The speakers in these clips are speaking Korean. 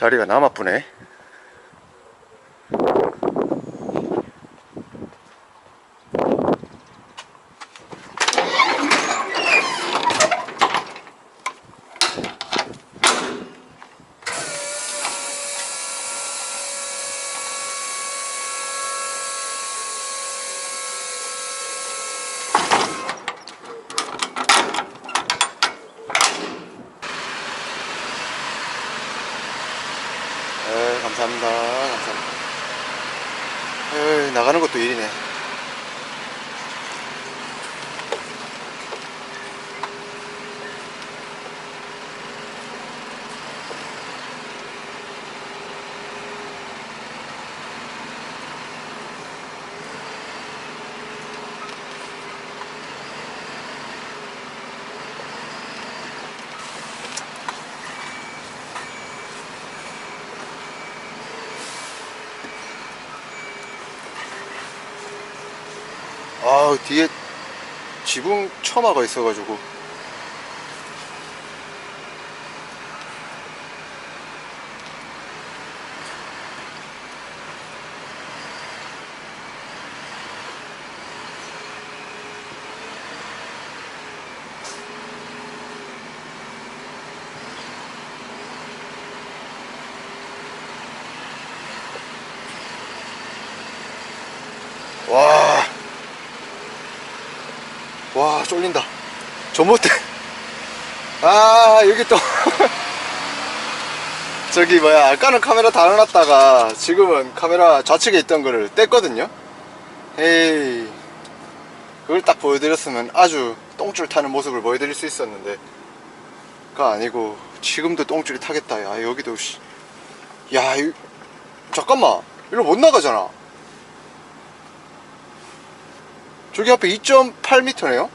자리가 남아쁘네. 에 감사합니다. 감사합니다. 에이, 나가는 것도 일이네. 아 뒤에 지붕 처마가 있어가지고 와. 와 쫄린다. 저 못해. 아 여기 또. 저기 뭐야 아까는 카메라 다 넣어놨다가 지금은 카메라 좌측에 있던 거를 뗐거든요. 에이. 그걸 딱 보여드렸으면 아주 똥줄 타는 모습을 보여드릴 수 있었는데. 가 아니고 지금도 똥줄이 타겠다. 야 여기도 씨. 야 이, 잠깐만. 이리로 못 나가잖아 저기 앞에 2.8m네요.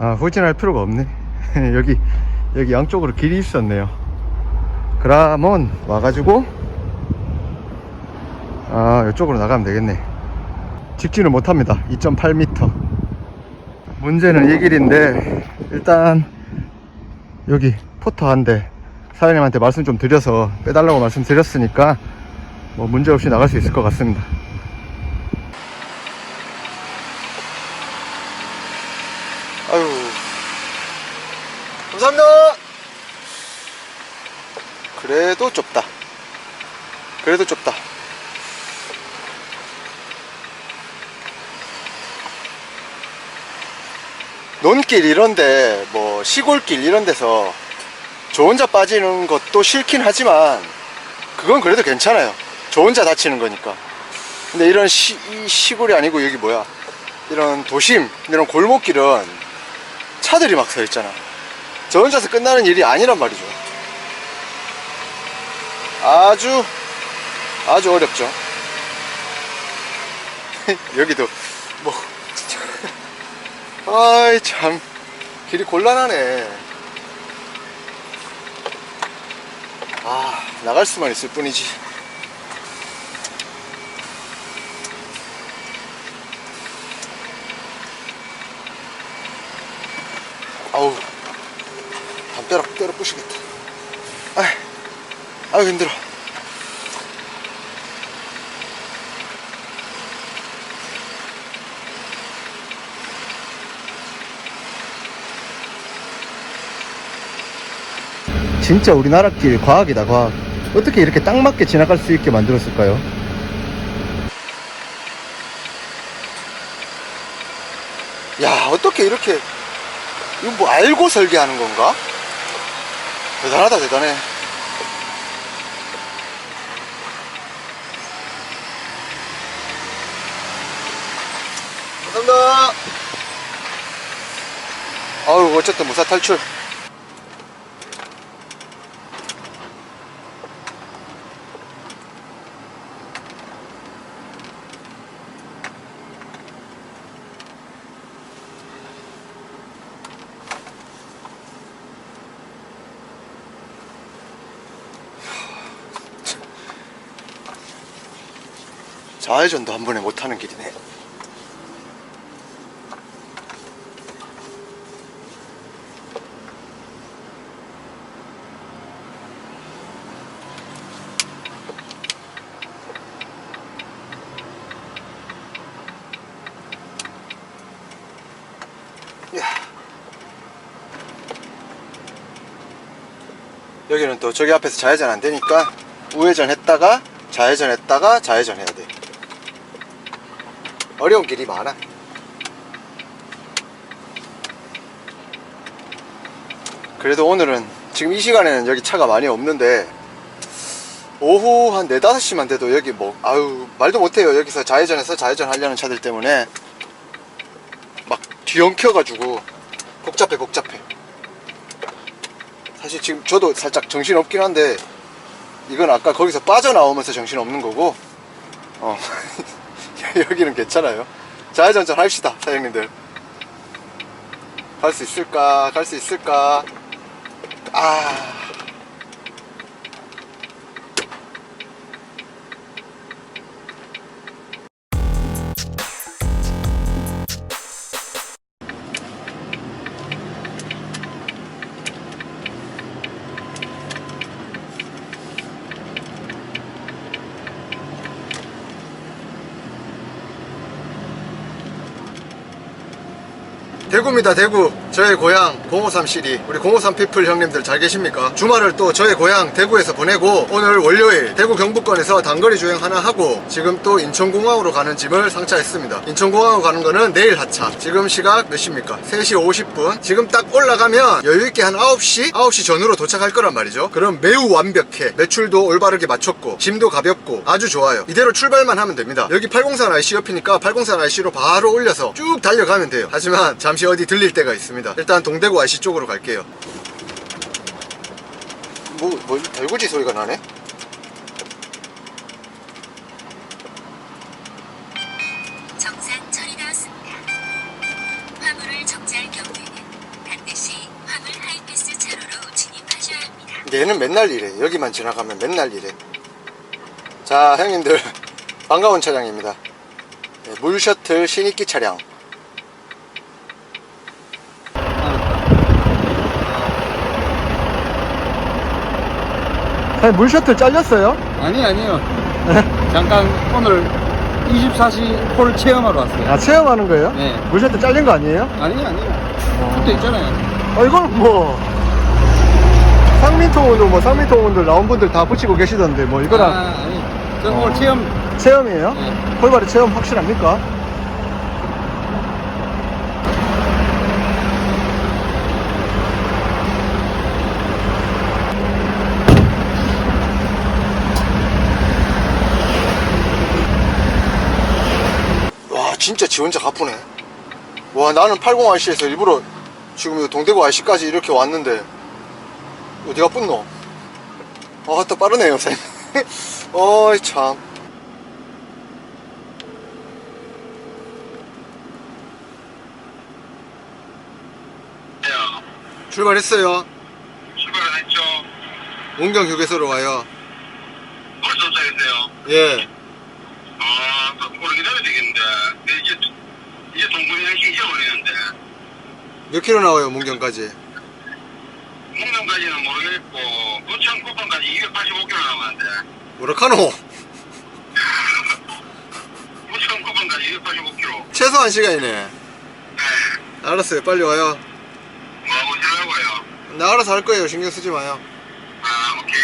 아, 후진할 필요가 없네. 여기, 여기 양쪽으로 길이 있었네요. 그러면 와가지고, 아, 이쪽으로 나가면 되겠네. 직진을 못합니다. 2.8m. 문제는 이 길인데, 일단, 여기 포터 한 대, 사장님한테 말씀 좀 드려서 빼달라고 말씀드렸으니까, 뭐 문제 없이 나갈 수 있을 것 같습니다. 아유 감사합니다 그래도 좁다 그래도 좁다 논길 이런데 뭐 시골길 이런 데서 저 혼자 빠지는 것도 싫긴 하지만 그건 그래도 괜찮아요 저 혼자 다치는 거니까 근데 이런 시, 이 시골이 아니고 여기 뭐야 이런 도심 이런 골목길은 차들이 막 서 있잖아. 저 혼자서 끝나는 일이 아니란 말이죠. 아주 아주 어렵죠. 여기도 뭐 아이 참 길이 곤란하네. 아 나갈 수만 있을 뿐이지. 아우 담벼락 때려 부시겠다 아이 아유 힘들어 진짜 우리나라 길 과학이다 과학 어떻게 이렇게 딱 맞게 지나갈 수 있게 만들었을까요? 야 어떻게 이렇게 이거 뭐 알고 설계하는 건가? 대단하다 대단해 감사합니다 아우 어쨌든 무사 탈출 좌회전도 한 번에 못하는 길이네 야. 여기는 또 저기 앞에서 좌회전 안 되니까 우회전 했다가 좌회전 했다가 좌회전 해야 돼. 어려운 길이 많아. 그래도 오늘은 지금 이 시간에는 여기 차가 많이 없는데 오후 한 4, 5시만 돼도 여기 뭐 아유 말도 못해요. 여기서 좌회전해서 좌회전 하려는 차들 때문에 막 뒤엉켜가지고 복잡해 복잡해. 사실 지금 저도 살짝 정신 없긴 한데 이건 아까 거기서 빠져나오면서 정신 없는 거고 어 여기는 괜찮아요. 좌회전전 합시다 사장님들. 갈 수 있을까? 갈 수 있을까? 아 대구입니다 대구 저의 고향 053 시리 우리 053 피플 형님들 잘 계십니까? 주말을 또 저의 고향 대구에서 보내고 오늘 월요일 대구 경북권에서 단거리 주행 하나 하고 지금 또 인천공항으로 가는 짐을 상차했습니다. 인천공항으로 가는 거는 내일 하차. 지금 시각 몇 시입니까? 3시 50분. 지금 딱 올라가면 여유있게 한 9시 9시 전후로 도착할 거란 말이죠. 그럼 매우 완벽해. 매출도 올바르게 맞췄고 짐도 가볍고 아주 좋아요. 이대로 출발만 하면 됩니다. 여기 803 IC 옆이니까 803 IC로 바로 올려서 쭉 달려가면 돼요. 하지만 잠시 어디 들릴 때가 있습니다 일단 동대구 IC 쪽으로 갈게요. 뭐, 뭐 달구지 소리가 나네? 정상 처리되었습니다. 화물을 정지할 경우에는 반드시 화물 하이패스 차로로 진입하셔야 합니다. 얘는 맨날 이래. 여기만 지나가면 맨날 이래. 자 형님들. 반가운 차량입니다. 네, 물셔틀 신입기 차량 물 셔틀 잘렸어요? 아니 아니요. 잠깐 오늘 24시 홀 체험하러 왔어요. 아 체험하는 거예요? 네. 물 셔틀 잘린 거 아니에요? 아니 아니요. 그때 있잖아요. 아 이건 뭐 상민통운도 뭐 상민통운들 나온 분들 다 붙이고 계시던데 뭐 이거랑 아, 아니. 저 어. 오늘 체험. 체험이에요? 네. 홀바리 체험 확실합니까? 와 진짜 지 혼자 가쁘네 와 나는 80IC에서 일부러 지금 이 동대구 IC까지 이렇게 왔는데 어디가 뿐노 아또 빠르네요 쌤 어이 참. 야, 출발했어요. 출발을 했죠. 문경 휴게소로 와요. 벌써 도착했어요. 예 아, 그 오래 기다려야 되겠는데. 이제, 이제 동분이 한시 잊어버리는데. 몇 킬로 나와요 문경까지 목명까지는 모르겠고, 부천 쿠팡까지 285km 남았는데. 뭐라카노 부천 쿠팡까지 285km. 최소 한 시간이네 네. 알았어요 빨리 와요 뭐하고 지나고요. 나 알아서 할 거예요 신경 쓰지 마요 아, 오케이.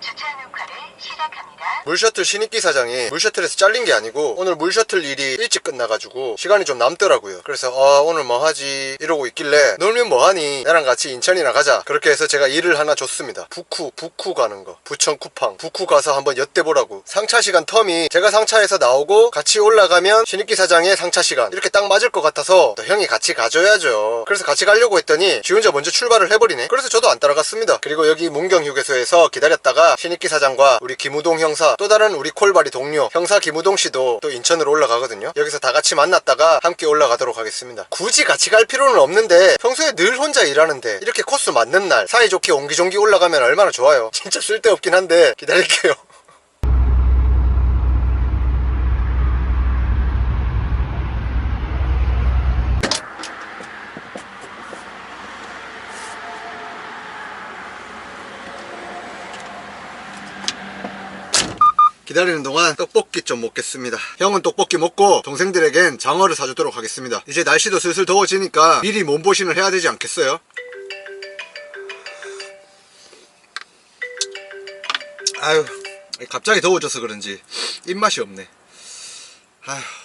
주차 녹화를 시작합니다. 물셔틀 신입기 사장이 물셔틀에서 잘린 게 아니고 오늘 물셔틀 일이 일찍 끝나가지고 시간이 좀 남더라고요. 그래서 어 오늘 뭐 하지? 이러고 있길래 놀면 뭐하니? 나랑 같이 인천이나 가자. 그렇게 해서 제가 일을 하나 줬습니다. 북쿠 북쿠 가는 거. 부천 쿠팡. 북쿠 가서 한번 엿대보라고. 상차 시간 텀이 제가 상차에서 나오고 같이 올라가면 신입기 사장의 상차 시간. 이렇게 딱 맞을 것 같아서 또 형이 같이 가줘야죠. 그래서 같이 가려고 했더니 지 혼자 먼저 출발을 해버리네. 그래서 저도 안 따라갔습니다. 그리고 여기 문경 휴게소에서 기다렸다가 신입기 사장과 우리 김우동 형사 또 다른 우리 콜바리 동료 형사 김우동 씨도 또 인천으로 올라가거든요. 여기서 다 같이 만났다가 함께 올라가도록 하겠습니다. 굳이 같이 갈 필요는 없는데 평소에 늘 혼자 일하는데 이렇게 코스 맞는 날 사이좋게 옹기종기 올라가면 얼마나 좋아요. 진짜 쓸데없긴 한데 기다릴게요 기다리는 동안 떡볶이 좀 먹겠습니다. 형은 떡볶이 먹고 동생들에겐 장어를 사주도록 하겠습니다. 이제 날씨도 슬슬 더워지니까 미리 몸보신을 해야 되지 않겠어요? 아유, 갑자기 더워져서 그런지 입맛이 없네. 아휴.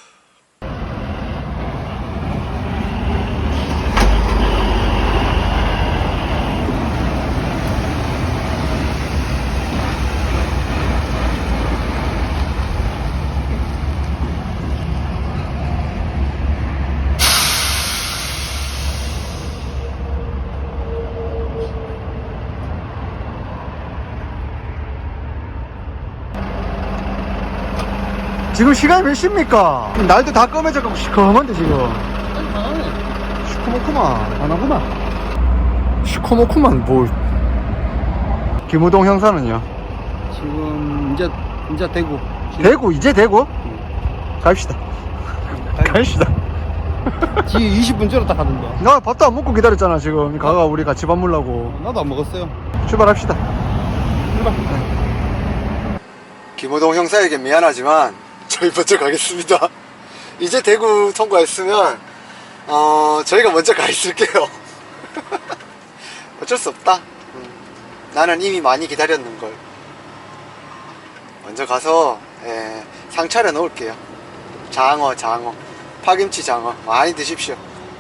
지금 시간이 몇 시입니까? 날도 다 검해져가고 시커먼데 지금. 시커멓구만. 안 하구나 시커멓구만 뭐 김우동 형사는요? 지금 이제 이제 대구. 대구? 이제 대구? 갑시다. 갑시다. 지 20분 전에 딱 하던데. 나 밥도 안 먹고 기다렸잖아 지금. 가가 우리 같이 밥 먹으려고. 나도 안 먹었어요. 출발합시다. 김우동 형사에게 미안하지만 저희 먼저 가겠습니다. 이제 대구 통과했으면 어 저희가 먼저 가 있을게요. 어쩔 수 없다. 음, 나는 이미 많이 기다렸는걸. 먼저 가서 예, 상차려 놓을게요. 장어 장어. 파김치 장어. 많이 드십시오.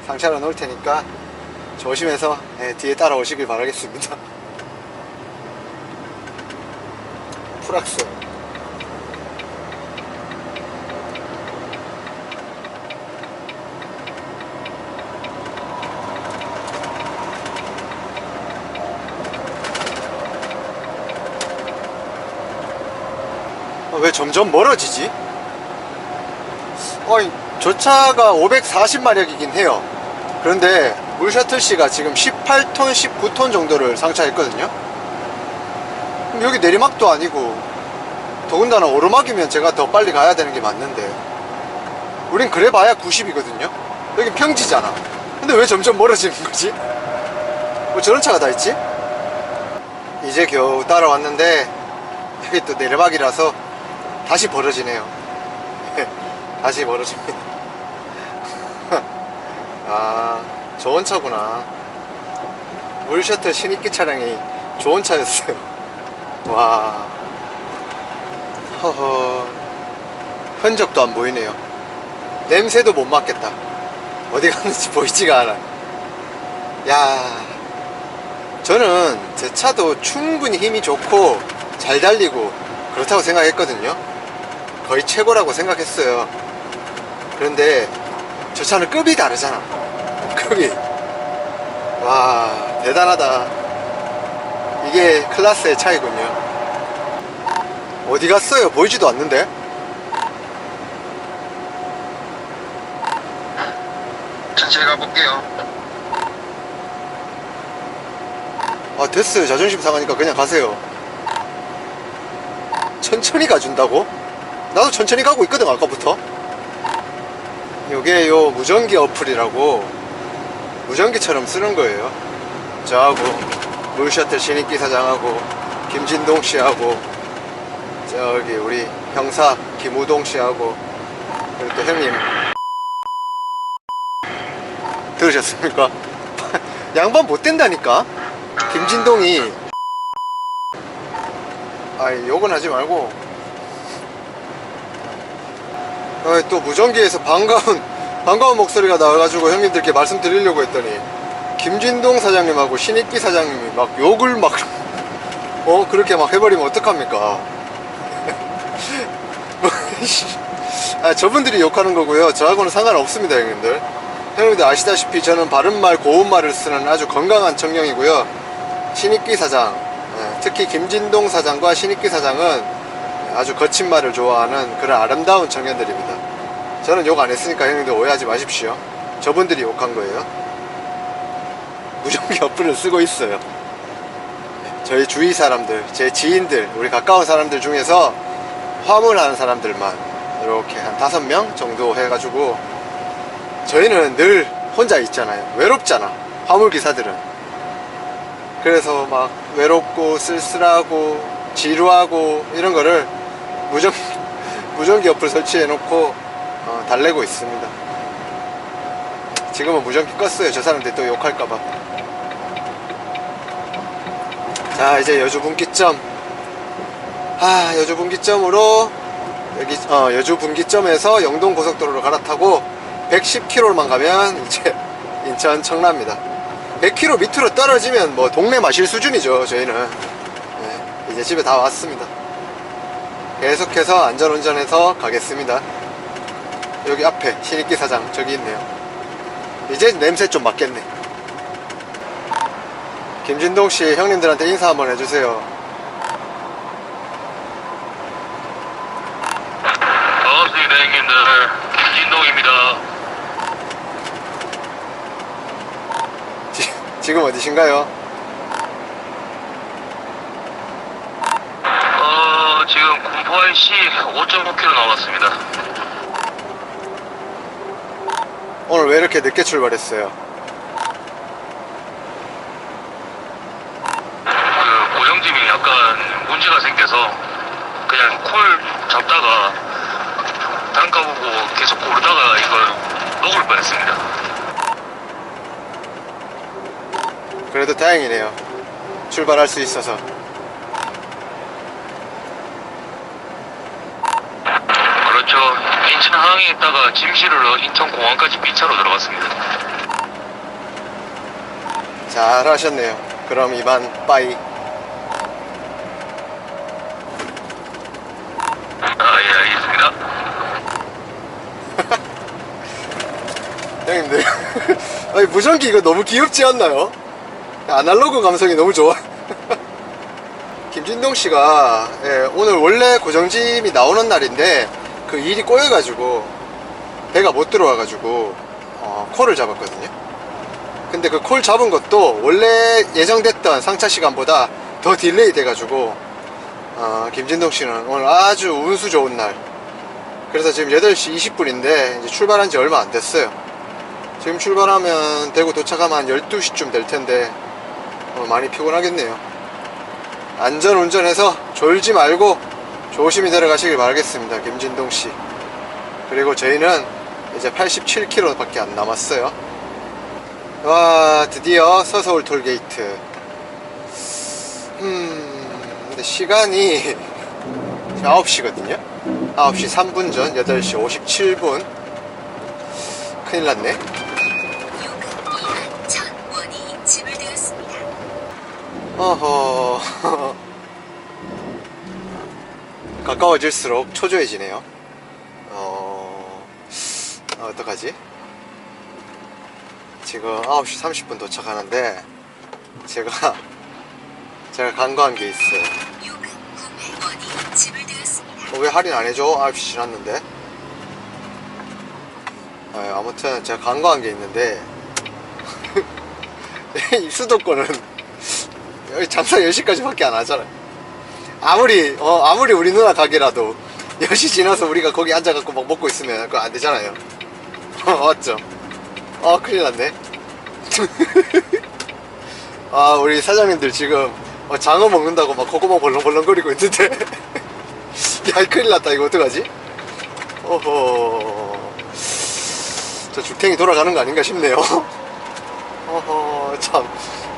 상차려 놓을 테니까 조심해서 예, 뒤에 따라오시길 바라겠습니다. 프락스 왜 점점 멀어지지? 어이, 저 차가 540마력이긴 해요. 그런데 물셔틀씨가 지금 18톤, 19톤 정도를 상차했거든요. 여기 내리막도 아니고 더군다나 오르막이면 제가 더 빨리 가야 되는 게 맞는데 우린 그래봐야 90이거든요. 여기 평지잖아. 근데 왜 점점 멀어지는 거지? 뭐 저런 차가 다 있지? 이제 겨우 따라왔는데 여기 또 내리막이라서 다시 벌어지네요. 다시 벌어집니다. 아, 좋은 차구나. 물셔틀 신입기 차량이 좋은 차였어요. 와. 허허. 흔적도 안 보이네요. 냄새도 못 맡겠다. 어디 갔는지 보이지가 않아. 야. 저는 제 차도 충분히 힘이 좋고 잘 달리고 그렇다고 생각했거든요. 거의 최고라고 생각했어요. 그런데 저 차는 급이 다르잖아. 급이. 와, 대단하다. 이게 클라스의 차이군요. 어디 갔어요? 보이지도 않는데? 천천히 가볼게요. 아, 됐어요. 자존심 상하니까 그냥 가세요. 천천히 가준다고? 나도 천천히 가고 있거든, 아까부터. 요게 요 무전기 어플이라고 무전기처럼 쓰는 거예요. 저하고 물셔틀 신입기 사장하고 김진동 씨하고 저기 우리 형사 김우동 씨하고 그리고 또 형님 들으셨습니까? 양반 못 된다니까? 김진동이 아이 욕은 하지 말고 어, 또 무전기에서 반가운 반가운 목소리가 나와가지고 형님들께 말씀드리려고 했더니 김진동 사장님하고 신익기 사장님이 막 욕을 막 어 그렇게 막 해버리면 어떡합니까? 아, 저분들이 욕하는 거고요. 저하고는 상관없습니다, 형님들. 형님들 아시다시피 저는 바른말, 고운말을 쓰는 아주 건강한 청년이고요. 신익기 사장, 예, 특히 김진동 사장과 신익기 사장은 아주 거친 말을 좋아하는 그런 아름다운 청년들입니다. 저는 욕 안 했으니까 형님들 오해하지 마십시오. 저분들이 욕한 거예요. 무전기 어플을 쓰고 있어요. 저희 주위 사람들, 제 지인들, 우리 가까운 사람들 중에서 화물하는 사람들만 이렇게 한 다섯 명 정도 해가지고 저희는 늘 혼자 있잖아요. 외롭잖아. 화물 기사들은. 그래서 막 외롭고 쓸쓸하고 지루하고 이런 거를 무전 무전기 어플 설치해 놓고 어, 달래고 있습니다. 지금은 무전기 껐어요. 저 사람들 또 욕할까봐. 자 이제 여주 분기점 아 여주 분기점으로 여기 어, 여주 분기점에서 영동 고속도로로 갈아타고 110km만 가면 이제 인천 청라입니다 100km 밑으로 떨어지면 뭐 동네 마실 수준이죠 저희는 네, 이제 집에 다 왔습니다 계속해서 안전운전해서 가겠습니다. 여기 앞에 신익기 사장 저기 있네요. 이제 냄새 좀 맡겠네. 김진동 씨 형님들한테 인사 한번 해주세요. 지금 어디신가요? 어, 지금 군포IC 5.5km 남았습니다. 오늘 왜 이렇게 늦게 출발했어요? 그 고정짐이 약간 문제가 생겨서 그냥 콜 잡다가 단가 보고 계속 고르다가 이걸 먹을 뻔했습니다. 그래도 다행이네요. 출발할 수 있어서. 그렇죠. 인천 항에 있다가 짐실으로 인천 공항까지 비차로 들어갔습니다. 잘 하셨네요. 그럼 이만 빠이. 아, 예, 알겠습니다. 형님들. 아니, 무전기 이거 너무 귀엽지 않나요? 아날로그 감성이 너무 좋아. 김진동 씨가 예, 오늘 원래 고정짐이 나오는 날인데 그 일이 꼬여가지고 배가 못 들어와가지고 어, 콜을 잡았거든요. 근데 그 콜 잡은 것도 원래 예정됐던 상차 시간보다 더 딜레이 돼가지고 어, 김진동 씨는 오늘 아주 운수 좋은 날. 그래서 지금 8시 20분인데 이제 출발한 지 얼마 안 됐어요. 지금 출발하면 대구 도착하면 한 12시쯤 될 텐데 어, 많이 피곤하겠네요. 안전 운전해서 졸지 말고 조심히 내려가시길 바라겠습니다. 김진동 씨. 그리고 저희는 이제 87km 밖에 안 남았어요. 와, 드디어 서서울 톨게이트. 음, 근데 시간이 9시거든요. 9시 3분 전, 8시 57분. 큰일 났네. 요금 2만 천 원이 지불되었습니다. 어허. 가까워질수록 초조해지네요. 어, 어, 어떡하지? 지금 9시 30분 도착하는데, 제가, 제가 간과한 게 있어요. 요금 900원이 지불되었습니다. 어, 왜 할인 안 해줘? 9시 지났는데. 어, 아무튼 제가 간과한 게 있는데, 이 수도권은 여기 장사 10시까지 밖에 안 하잖아요. 아무리, 어, 아무리 우리 누나 가게라도 10시 지나서 우리가 거기 앉아갖고 막 먹고 있으면 그거 안 되잖아요. 어, 맞죠? 어, 큰일 났네. 아, 우리 사장님들 지금 어, 장어 먹는다고 막 고구마 벌렁벌렁거리고 있는데. 야, 큰일 났다. 이거 어떡하지? 어허. 저 죽탱이 돌아가는 거 아닌가 싶네요. 어허, 참.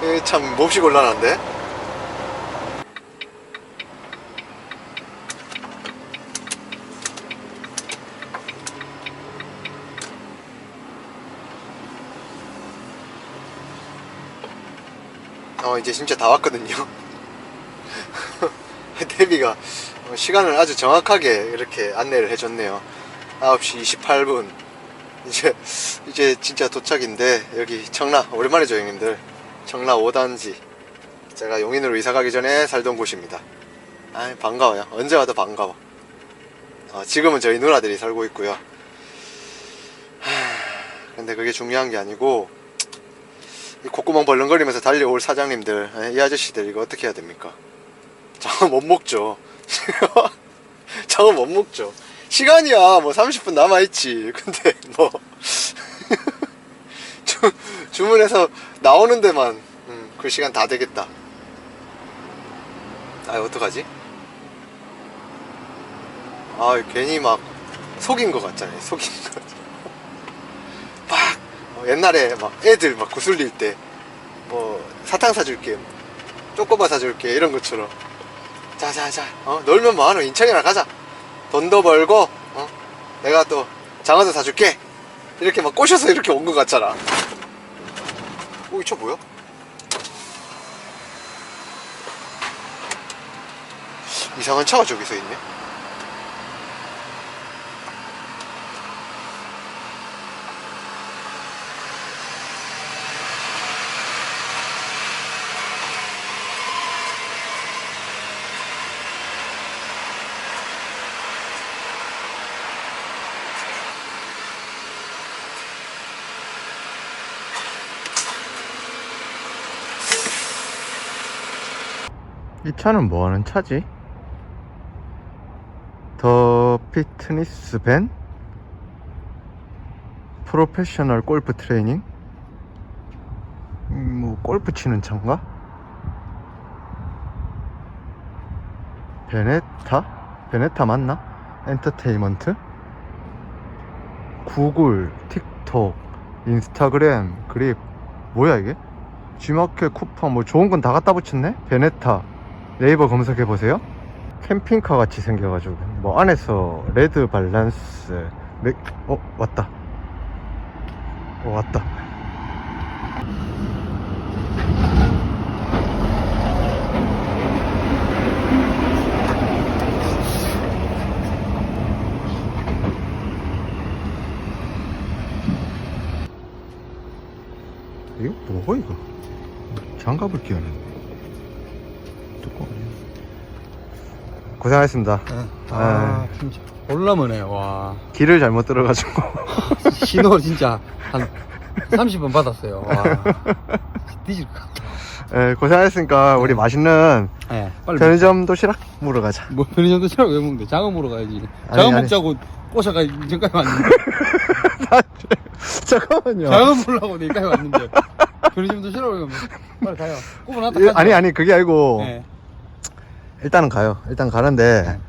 이게 참 몹시 곤란한데? 어 이제 진짜 다 왔거든요. 데비가 어, 시간을 아주 정확하게 이렇게 안내를 해줬네요. 9시 28분. 이제 이제 진짜 도착인데 여기 청라 오랜만이죠 형님들. 청라 5단지. 제가 용인으로 이사 가기 전에 살던 곳입니다. 아 반가워요. 언제 와도 반가워. 어, 지금은 저희 누나들이 살고 있고요. 하, 근데 그게 중요한 게 아니고 이 콧구멍 벌렁거리면서 달려올 사장님들 에, 이 아저씨들 이거 어떻게 해야 됩니까? 장어 못 먹죠. 장어 못 먹죠. 시간이야. 뭐 30분 남아있지. 근데 뭐 주, 주문해서 나오는 데만 음, 그 시간 다 되겠다. 아 어떡하지? 아 괜히 막 속인 것 같잖아요. 속인 것 같잖아요 막 어, 옛날에 막 애들 막 구슬릴 때 뭐 사탕 사줄게 쪼꼬바 사줄게 이런 것처럼. 자자자 어? 놀면 뭐하노? 인천이나 가자. 돈도 벌고 어? 내가 또 장어도 사줄게. 이렇게 막 꼬셔서 이렇게 온 것 같잖아. 오 이 차 뭐야? 이상한 차가 저기서 있네 이 차는 뭐 하는 차지? 더 피트니스 밴? 프로페셔널 골프 트레이닝? 음, 뭐 골프 치는 차인가? 베네타? 베네타 맞나? 엔터테인먼트? 구글, 틱톡, 인스타그램, 그립 뭐야 이게? G마켓, 쿠팡 뭐 좋은 건 다 갖다 붙였네? 베네타 네이버 검색해 보세요. 캠핑카 같이 생겨가지고 뭐 안에서 레드 밸런스 맥... 어 왔다. 어 왔다. 이거 뭐고 이거? 장갑을 끼워놨네. 고생하셨습니다. 아, 진짜. 올라머네, 와. 길을 잘못 들어가지고. 신호 진짜 한 30번 받았어요. 와. 뒤질 것 같다. 예, 고생하셨으니까 우리 맛있는 예, 빨리. 편의점 도시락 먹으러 가자. 뭐 편의점 도시락 왜 먹는데? 장어 먹으러 가야지. 장어 아니. 먹자고 꼬셔가 지금까지 왔는데. 잠깐만요. 장어 먹으려고 여기까지 왔는데. 편의점 도시락 왜 먹는 빨리 가요. 꼽아놨다 예, 가자. 아니 아니 그게 아니고 예. 일단은 가요. 일단 가는데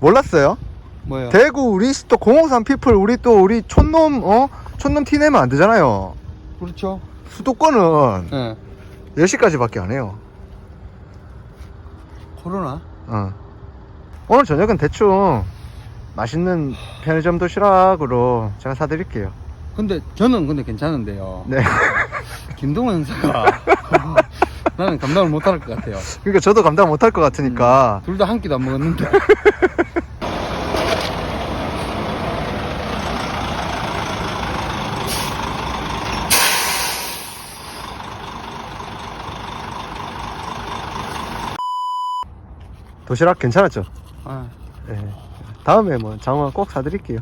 몰랐어요? 뭐요? 대구 우리 또053 피플 우리 또 우리 촌놈 어 촌놈 티 내면 안 되잖아요. 그렇죠. 수도권은 예. 10시까지밖에 안 해요. 코로나? 어. 오늘 저녁은 대충 맛있는 편의점 도시락으로 제가 사드릴게요. 근데 저는 근데 괜찮은데요. 네. 김동원 형사가 나는 감당을 못 할 것 같아요. 그러니까 저도 감당 못 할 것 같으니까 둘 다 한 끼도 안 먹었는데. 도시락 괜찮았죠? 아, 네. 다음에 뭐 장어 꼭 사드릴게요.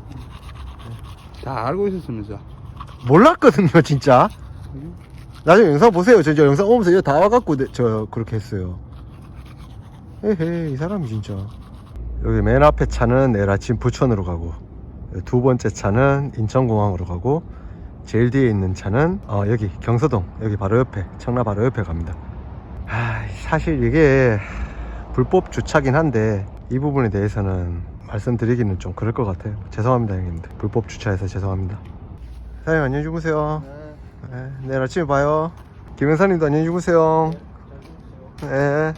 다 알고 있었으면서. 몰랐거든요, 진짜. 나중에 영상 보세요. 저, 저 영상 오면서 이거 다 와갖고 내- 저 그렇게 했어요. 에헤, 이 사람이 진짜. 여기 맨 앞에 차는 내일 아침 부천으로 가고, 두 번째 차는 인천공항으로 가고, 제일 뒤에 있는 차는 어, 여기 경서동, 여기 바로 옆에, 청라 바로 옆에 갑니다. 아, 사실 이게 불법 주차긴 한데, 이 부분에 대해서는 말씀드리기는 좀 그럴 것 같아요. 죄송합니다, 형님들. 불법 주차해서 죄송합니다. 사장님 안녕히 주무세요. 네, 내일 아침에 봐요. 김영사님도 안녕히 주무세요. 네.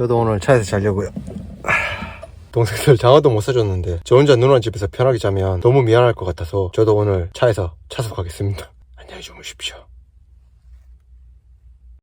저도 오늘 차에서 자려고요. 동생들 장화도 못 사줬는데 저 혼자 누나 집에서 편하게 자면 너무 미안할 것 같아서 저도 오늘 차에서 차석하겠습니다. 안녕히 주무십시오.